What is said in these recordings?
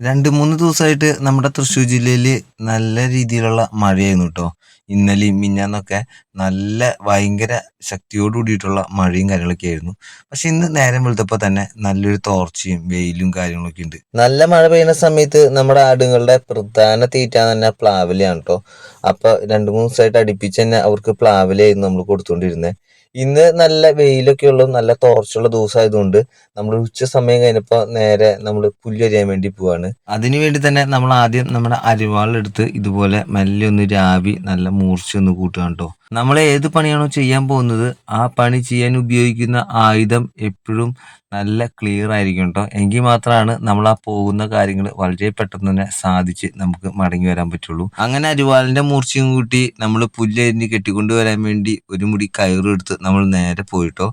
രണ്ട് മൂന്ന് ദിവസമായിട്ട് നമ്മുടെ തൃശ്ശൂർ ജില്ലയിൽ നല്ല രീതിയിലുള്ള മഴയായിരുന്നു കേട്ടോ ഇന്നലെയും മിന്നാന്നൊക്കെ നല്ല ഭയങ്കര ശക്തിയോട് കൂടിയിട്ടുള്ള മഴയും കാര്യങ്ങളൊക്കെ ആയിരുന്നു. പക്ഷെ ഇന്ന് നേരം വെളുത്തപ്പോൾ തന്നെ നല്ലൊരു തോർച്ചയും വെയിലും കാര്യങ്ങളൊക്കെ ഉണ്ട്. നല്ല മഴ പെയ്യുന്ന സമയത്ത് നമ്മുടെ ആടുകളുടെ പ്രധാന തീറ്റ തന്നെ പ്ലാവിലയാണ് കേട്ടോ അപ്പൊ രണ്ട് മൂന്ന് ദിവസമായിട്ട് അടുപ്പിച്ച് തന്നെ അവർക്ക് പ്ലാവിലായിരുന്നു നമ്മൾ കൊടുത്തുകൊണ്ടിരുന്നത്. ഇന്ന് നല്ല വെയിലൊക്കെ ഉള്ള നല്ല തോർച്ചുള്ള ദിവസമായതുകൊണ്ട് നമ്മൾ ഉച്ച സമയം കഴിഞ്ഞപ്പോൾ നേരെ നമ്മൾ പുല്ലരിയാൻ വേണ്ടി പോവാണ്. അതിനു വേണ്ടി തന്നെ നമ്മൾ ആദ്യം നമ്മുടെ അരിവാളെടുത്ത് ഇതുപോലെ മെല്ലെ ഒന്ന് രാവി നല്ല മൂർച്ച ഒന്ന് കൂട്ടുക കേട്ടോ നമ്മൾ ഏത് പണിയാണോ ചെയ്യാൻ പോകുന്നത് ആ പണി ചെയ്യാൻ ഉപയോഗിക്കുന്ന ആയുധം എപ്പോഴും നല്ല ക്ലിയർ ആയിരിക്കും കേട്ടോ എങ്കിൽ മാത്രമാണ് നമ്മൾ ആ പോകുന്ന കാര്യങ്ങൾ വളരെ പെട്ടെന്ന് തന്നെ സാധിച്ച് നമുക്ക് മടങ്ങി വരാൻ പറ്റുള്ളൂ. അങ്ങനെ അരിവാളിന്റെ മൂർച്ചയും കൂട്ടി നമ്മൾ പുല്ലരിഞ്ഞ് കെട്ടിക്കൊണ്ട് വരാൻ വേണ്ടി ഒരു മുടി കയറെടുത്ത് നമ്മൾ നേരെ പോയിട്ടോ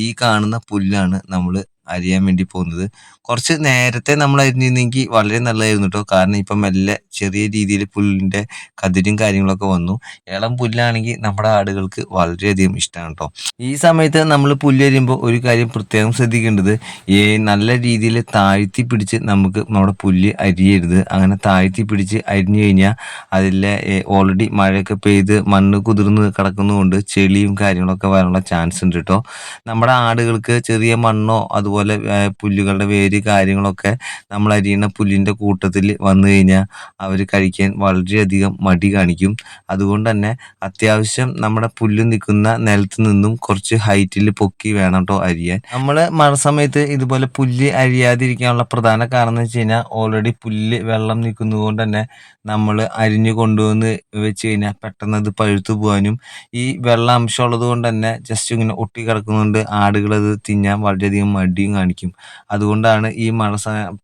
ഈ കാണുന്ന പുല്ലാണ് നമ്മൾ അരിയാൻ വേണ്ടി പോകുന്നത്. കുറച്ച് നേരത്തെ നമ്മൾ അരിഞ്ഞിരുന്നെങ്കിൽ വളരെ നല്ലതായിരുന്നു കേട്ടോ കാരണം ഇപ്പം മെല്ലെ ചെറിയ രീതിയിൽ പുല്ലിന്റെ കതിരും കാര്യങ്ങളൊക്കെ വന്നു. ഇളം പുല്ലാണെങ്കിൽ നമ്മുടെ ആടുകൾക്ക് വളരെയധികം ഇഷ്ടമാണ് കേട്ടോ ഈ സമയത്ത് നമ്മൾ പുല്ലരിയുമ്പോൾ ഒരു കാര്യം പ്രത്യേകം ശ്രദ്ധിക്കേണ്ടത് ഈ നല്ല രീതിയിൽ താഴ്ത്തി പിടിച്ച് നമുക്ക് നമ്മുടെ പുല്ല് അരിയരുത്. അങ്ങനെ താഴ്ത്തി പിടിച്ച് അരിഞ്ഞു കഴിഞ്ഞാൽ അതിലെ ഓൾറെഡി മഴയൊക്കെ പെയ്ത് മണ്ണ് കുതിർന്ന് കിടക്കുന്നതുകൊണ്ട് ചെളിയും കാര്യങ്ങളൊക്കെ വരാനുള്ള ചാൻസ് ഉണ്ട് കേട്ടോ നമ്മുടെ ആടുകൾക്ക് ചെറിയ മണ്ണോ അതുപോലെ പുല്ലുകളുടെ വേര് കാര്യങ്ങളൊക്കെ നമ്മൾ അരിയുന്ന പുല്ലിന്റെ കൂട്ടത്തിൽ വന്നു കഴിഞ്ഞാൽ അവർ കഴിക്കാൻ വളരെയധികം മടി കാണിക്കും. അതുകൊണ്ട് തന്നെ അത്യാവശ്യം നമ്മുടെ പുല്ല് നിൽക്കുന്ന നിലത്ത് നിന്നും കുറച്ച് ഹൈറ്റിൽ പൊക്കി വേണം കേട്ടോ അരിയാൻ. നമ്മൾ മഴ സമയത്ത് ഇതുപോലെ പുല്ല് അരിയാതിരിക്കാനുള്ള പ്രധാന കാരണം എന്ന് വെച്ച് കഴിഞ്ഞാൽ ഓൾറെഡി പുല്ല് വെള്ളം നിൽക്കുന്നതുകൊണ്ട് തന്നെ നമ്മൾ അരിഞ്ഞു കൊണ്ടുവന്ന് വെച്ച് കഴിഞ്ഞാൽ പെട്ടെന്ന് അത് പഴുത്തു പോകാനും ഈ വെള്ളം അംശം ഉള്ളത് കൊണ്ട് തന്നെ ജസ്റ്റ് ഇങ്ങനെ ഒട്ടി കിടക്കുന്നതുകൊണ്ട് ആടുകൾ അത് തിന്നാൻ വളരെയധികം മടിയും കാണിക്കും. അതുകൊണ്ടാണ് ഈ മഴ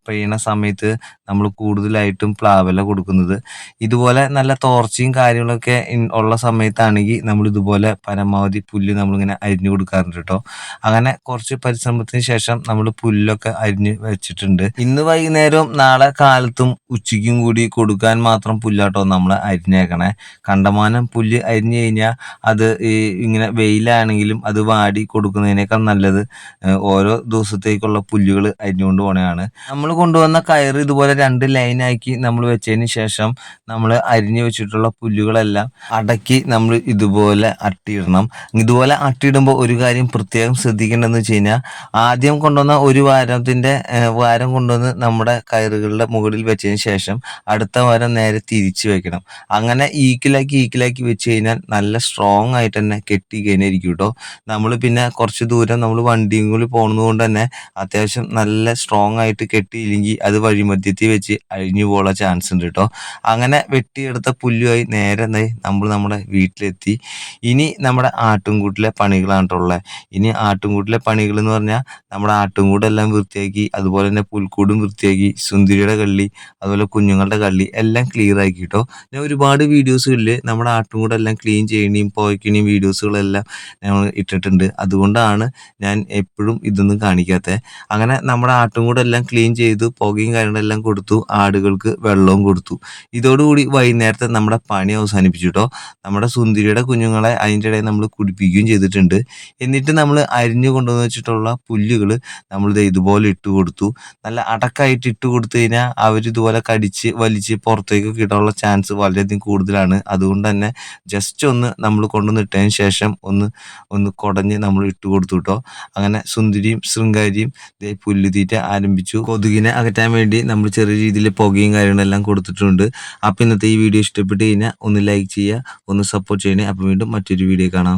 പെയ്യണ സമയത്ത് നമ്മൾ കൂടുതലായിട്ടും പ്ലാവില കൊടുക്കുന്നത്. ഇതുപോലെ നല്ല തോർച്ചയും കാര്യങ്ങളൊക്കെ ഉള്ള സമയത്താണെങ്കിൽ നമ്മൾ ഇതുപോലെ പരമാവധി പുല്ല് നമ്മളിങ്ങനെ അരിഞ്ഞു കൊടുക്കാറുണ്ട് കേട്ടോ അങ്ങനെ കുറച്ച് പരിശ്രമത്തിന് ശേഷം നമ്മൾ പുല്ലൊക്കെ അരിഞ്ഞ് വെച്ചിട്ടുണ്ട്. ഇന്ന് വൈകുന്നേരവും നാളെ കാലത്തും ഉച്ചയ്ക്കും കൂടി കൊടുക്കാൻ മാത്രം പുല്ലാട്ടോ നമ്മൾ അരിഞ്ഞേക്കണേ. കണ്ടമാനം പുല്ല് അരിഞ്ഞു കഴിഞ്ഞാൽ അത് ഇങ്ങനെ വെയിലാണെങ്കിലും അത് വാടി കൊടുക്കുന്നതിനേക്കാൾ നല്ലത്. ഓരോ ദിവസത്തേക്കുള്ള പുല്ലുകൾ അരിഞ്ഞുകൊണ്ട് പോണതാണ് നമ്മൾ കൊണ്ടുവന്ന കയർ ഇതുപോലെ രണ്ട് ലൈനാക്കി നമ്മൾ വെച്ചതിന് ശേഷം നമ്മൾ അരിഞ്ഞു വെച്ചിട്ടുള്ള പുല്ലുകളെല്ലാം അടക്കി നമ്മൾ ഇതുപോലെ അട്ടിയിടണം. ഇതുപോലെ അട്ടിയിടുമ്പോൾ ഒരു കാര്യം പ്രത്യേകം ശ്രദ്ധിക്കേണ്ടതെന്ന് വെച്ച് കഴിഞ്ഞാൽ ആദ്യം കൊണ്ടുവന്ന ഒരു വാരത്തിന്റെ വാരം കൊണ്ടുവന്ന് നമ്മുടെ കയറുകളുടെ മുകളിൽ വെച്ചതിന് ശേഷം അടുത്ത വാരം നേരെ തിരിച്ചു വെക്കണം. അങ്ങനെ ഈക്കിലാക്കി ഈക്കിലാക്കി വെച്ച് കഴിഞ്ഞാൽ നല്ല സ്ട്രോങ് ആയിട്ട് തന്നെ കെട്ടി കഴിഞ്ഞിരിക്കും കേട്ടോ നമ്മൾ പിന്നെ കുറച്ച് ദൂരം നമ്മൾ വണ്ടിയും കൂടി പോകുന്നത് കൊണ്ട് തന്നെ അത്യാവശ്യം നല്ല സ്ട്രോങ് ആയിട്ട് കെട്ടിയില്ലെങ്കിൽ അത് വഴിമധ്യത്തിൽ വെച്ച് അഴിഞ്ഞു പോകാൻ ചാൻസ് ഉണ്ട് കേട്ടോ അങ്ങനെ വെട്ടിയെടുത്ത പുല്ലുമായി നേരെ നമ്മൾ നമ്മുടെ വീട്ടിലെത്തി. ഇനി നമ്മുടെ ആട്ടുംകൂട്ടിലെ പണികളാണ് ഉള്ളത് ഇനി ആട്ടുംകൂട്ടിലെ പണികൾ എന്ന് പറഞ്ഞാൽ നമ്മുടെ ആട്ടുംകൂടെല്ലാം വൃത്തിയാക്കി അതുപോലെ തന്നെ പുൽക്കൂടും വൃത്തിയാക്കി സുന്ദരിയുടെ കള്ളി അതുപോലെ കുഞ്ഞുങ്ങളുടെ കള്ളി എല്ലാം ക്ലിയർ ആക്കി കേട്ടോ ഞാൻ ഒരുപാട് വീഡിയോസുകളിൽ നമ്മുടെ ആട്ടുംകൂടെല്ലാം ക്ലീൻ ചെയ്യണേയും പോയിക്കണേയും വീഡിയോസുകളെല്ലാം ഞങ്ങൾ ഇട്ടിട്ടുണ്ട്. അതുകൊണ്ടാണ് ഞാൻ എപ്പോഴും ഇതൊന്നും കാണിക്കാത്തത് അങ്ങനെ നമ്മുടെ ആട്ടുംകൂടെല്ലാം ക്ലീൻ ചെയ്തു പുകയും കാര്യങ്ങളെല്ലാം കൊടുത്തു ആടുകൾക്ക് വെള്ളവും കൊടുത്തു. ഇതോടുകൂടി വൈകുന്നേരത്തെ നമ്മുടെ പണി അവസാനിപ്പിച്ചു കേട്ടോ നമ്മുടെ സുന്ദരിയുടെ കുഞ്ഞുങ്ങളെ അതിന്റെ ഇടയിൽ നമ്മൾ കുടിപ്പിക്കുകയും ചെയ്തിട്ടുണ്ട്. എന്നിട്ട് നമ്മൾ അരിഞ്ഞു കൊണ്ടുവന്ന് വെച്ചിട്ടുള്ള പുല്ലുകൾ നമ്മൾ ഇതുപോലെ ഇട്ട് കൊടുത്തു. നല്ല അടക്കായിട്ട് ഇട്ട് കൊടുത്തു കഴിഞ്ഞാൽ അവരിതുപോലെ കടിച്ച് വലിച്ച് പുറത്തേക്ക് കിട്ടാനുള്ള ചാൻസ് വളരെയധികം കൂടുതലാണ്. അതുകൊണ്ട് തന്നെ ജസ്റ്റ് ഒന്ന് നമ്മൾ കൊണ്ടുവന്ന് ഇട്ടതിന് ശേഷം ഒന്ന് ഒന്ന് കുടഞ്ഞ് നമ്മൾ ഇട്ട് കൊടുത്തു കേട്ടോ അങ്ങനെ സുന്ദരിയും ശൃംഗാരിയും പുല്ലുതീറ്റ ആരംഭിച്ചു. കൊതുകിനെ അകറ്റാൻ വേണ്ടി നമ്മൾ ചെറിയ രീതിയിൽ പുകയും കാര്യങ്ങളെല്ലാം കൊടുത്തിട്ടുണ്ട്. അപ്പം ഇന്നത്തെ ഈ വീഡിയോ ഇഷ്ടപ്പെട്ട് കഴിഞ്ഞാൽ ഒന്ന് ലൈക്ക് ചെയ്യുക ഒന്ന് സപ്പോർട്ട് ചെയ്യണേ. അപ്പം വീണ്ടും മറ്റൊരു വീഡിയോ കാണാം.